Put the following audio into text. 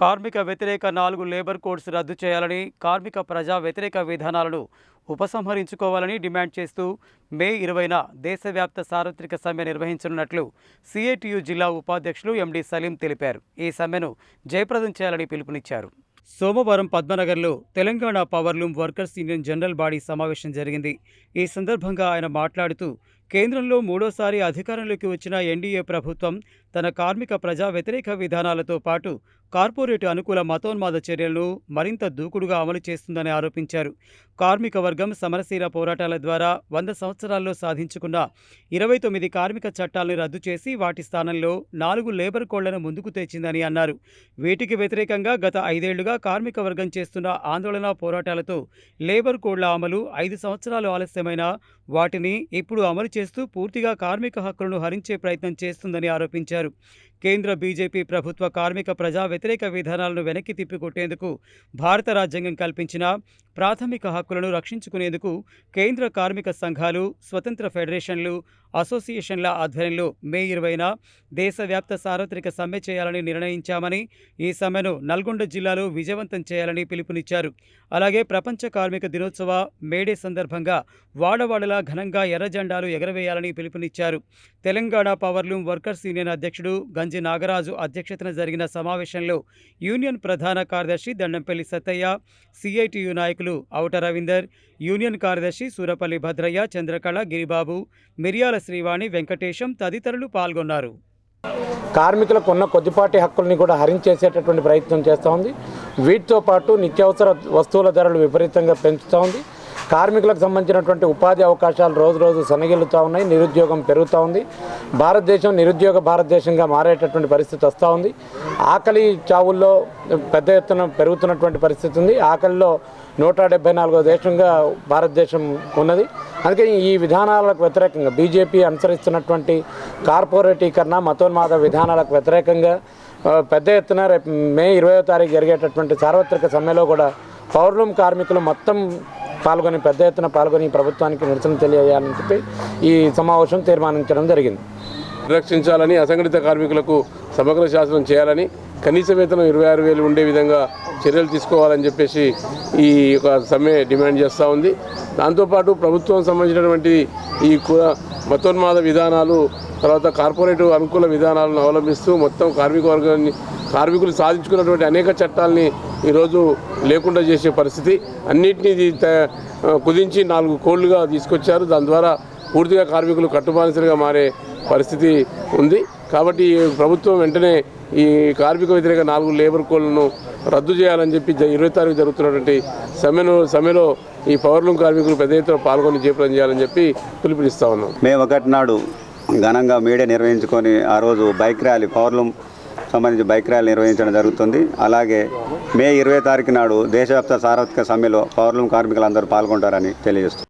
కార్మిక వ్యతిరేక నాలుగు లేబర్ కోడ్స్ రద్దు చేయాలని కార్మిక ప్రజా వ్యతిరేక విధానాలను ఉపసంహరించుకోవాలని డిమాండ్ చేస్తూ మే ఇరవైన దేశవ్యాప్త సార్వత్రిక సమ్మె నిర్వహించనున్నట్లు సిఐటియు జిల్లా ఉపాధ్యక్షులు ఎండి సలీం తెలిపారు. ఈ సమ్మెను జయప్రదం చేయాలని పిలుపునిచ్చారు. సోమవారం పద్మనగర్లో Telangana powerloom workers union general body సమావేశం జరిగింది. ఈ సందర్భంగా ఆయన మాట్లాడుతూ కేంద్రంలో మూడోసారి అధికారంలోకి వచ్చిన ఎన్డీఏ ప్రభుత్వం తన కార్మిక ప్రజా వ్యతిరేక విధానాలతో పాటు కార్పొరేట్ అనుకూల మతోన్మాద చర్యలను మరింత దూకుడుగా అమలు చేస్తుందని ఆరోపించారు. కార్మిక వర్గం సమరశీల పోరాటాల ద్వారా వంద సంవత్సరాల్లో సాధించుకున్న ఇరవై తొమ్మిది కార్మిక చట్టాలను రద్దు చేసి వాటి స్థానంలో నాలుగు లేబర్ కోళ్ళను ముందుకు తెచ్చిందని అన్నారు. వీటికి వ్యతిరేకంగా గత ఐదేళ్ళుగా కార్మిక వర్గం చేస్తున్న ఆందోళన పోరాటాలతో లేబర్ కోడ్ల అమలు ఐదు సంవత్సరాలు ఆలస్యమైన వాటిని ఇప్పుడు అమలు చేస్తూ పూర్తిగా కార్మిక హక్కులను హరించే ప్రయత్నం చేస్తుందని ఆరోపించారు. కేంద్ర బీజేపీ ప్రభుత్వ కార్మిక ప్రజా వ్యతిరేక విధానాలను వెనక్కి తిప్పికొట్టేందుకు భారత రాజ్యాంగం కల్పించిన ప్రాథమిక హక్కులను రక్షించుకునేందుకు కేంద్ర కార్మిక సంఘాలు స్వతంత్ర ఫెడరేషన్లు అసోసియేషన్ల ఆధ్వర్యంలో మే ఇరవైన దేశవ్యాప్త సార్వత్రిక సమ్మె చేయాలని నిర్ణయించామని ఈ సమ్మెను నల్గొండ జిల్లాలో విజయవంతం చేయాలని పిలుపునిచ్చారు. అలాగే ప్రపంచ కార్మిక దినోత్సవ మేడే సందర్భంగా వాడవాడలా ఘనంగా ఎర్ర జెండాలు ఎగరవేయాలని పిలుపునిచ్చారు. తెలంగాణ పవర్లూమ్ వర్కర్స్ యూనియన్ అధ్యక్షుడు గంజి నాగరాజు అధ్యక్షతన జరిగిన సమావేశంలో యూనియన్ ప్రధాన కార్యదర్శి దండంపల్లి సత్తయ్య సిఐటియు నాయకులు ఔట రవీందర్ యూనియన్ కార్యదర్శి సూరపల్లి భద్రయ్య చంద్రకళ గిరిబాబు మిరియాల శ్రీవాణి వెంకటేశం తదితరులు పాల్గొన్నారు. కార్మికులకు ఉన్న కొద్దిపాటి హక్కుల్ని కూడా హరించేసేటటువంటి ప్రయత్నం చేస్తూ ఉంది. వీటితో పాటు నిత్యావసర వస్తువుల ధరలు విపరీతంగా పెంచుతూ ఉంది. కార్మికులకు సంబంధించినటువంటి ఉపాధి అవకాశాలు రోజు రోజు సన్నగిల్లుతూ ఉన్నాయి నిరుద్యోగం పెరుగుతూ ఉంది. భారతదేశం నిరుద్యోగ భారతదేశంగా మారేటటువంటి పరిస్థితి వస్తూ ఉంది. ఆకలి చావుల్లో పెద్ద ఎత్తున పెరుగుతున్నటువంటి పరిస్థితి ఉంది. ఆకలిలో నూట డెబ్బై నాలుగో దేశంగా భారతదేశం ఉన్నది. అందుకే ఈ విధానాలకు వ్యతిరేకంగా బీజేపీ అనుసరిస్తున్నటువంటి కార్పొరేటీకరణ మతోన్మాద విధానాలకు వ్యతిరేకంగా పెద్ద ఎత్తున రేపు మే ఇరవయో తారీఖు జరిగేటటువంటి సార్వత్రిక సమ్మెలో కూడా పౌర్ణం కార్మికులు మొత్తం పాల్గొని పెద్ద ఎత్తున పాల్గొని ప్రభుత్వానికి నిరసన తెలియజేయాలని చెప్పి ఈ సమావేశం తీర్మానించడం జరిగింది. రక్షించాలని అసంఘటిత కార్మికులకు సమగ్ర శాసనం చేయాలని కనీస వేతనం ఇరవై ఆరు వేలు ఉండే విధంగా చర్యలు తీసుకోవాలని చెప్పేసి ఈ యొక్క సమ్మె డిమాండ్ చేస్తూ ఉంది. దాంతోపాటు ప్రభుత్వం సంబంధించినటువంటి ఈ మతోన్మాద విధానాలు తర్వాత కార్పొరేట్ అనుకూల విధానాలను అవలంబిస్తూ మొత్తం కార్మిక వర్గాన్ని కార్మికులు సాధించుకున్నటువంటి అనేక చట్టాలని ఈరోజు లేకుండా చేసే పరిస్థితి. అన్నింటినీ త- కుదించి నాలుగు కోళ్ళుగా తీసుకొచ్చారు. దాని ద్వారా పూర్తిగా కార్మికులు కట్టుబానిసలుగా మారే పరిస్థితి ఉంది. కాబట్టి ప్రభుత్వం వెంటనే ఈ కార్మిక వ్యతిరేక నాలుగు లేబర్ కోళ్ళను రద్దు చేయాలని చెప్పి ఇరవై తారీఖు జరుగుతున్నటువంటి సమ్మెను సమ్మెలో ఈ పవర్లూమ్ కార్మికులు పెద్ద ఎత్తున పాల్గొని జయప్రదం చేయాలని చెప్పి పిలుపునిస్తా ఉన్నాం. మే ఒకటి నాడు ఘనంగా మీడియా నిర్వహించుకొని ఆ రోజు బైక్ ర్యాలీ పవర్లూమ్ సంబంధించి బైక్ ర్యాలీ నిర్వహించడం జరుగుతుంది. అలాగే మే ఇరవై తారీఖు నాడు దేశవ్యాప్త సార్వత్రిక సమ్మెలో పౌరులం కార్మికులందరూ పాల్గొంటారని తెలియజేస్తుంది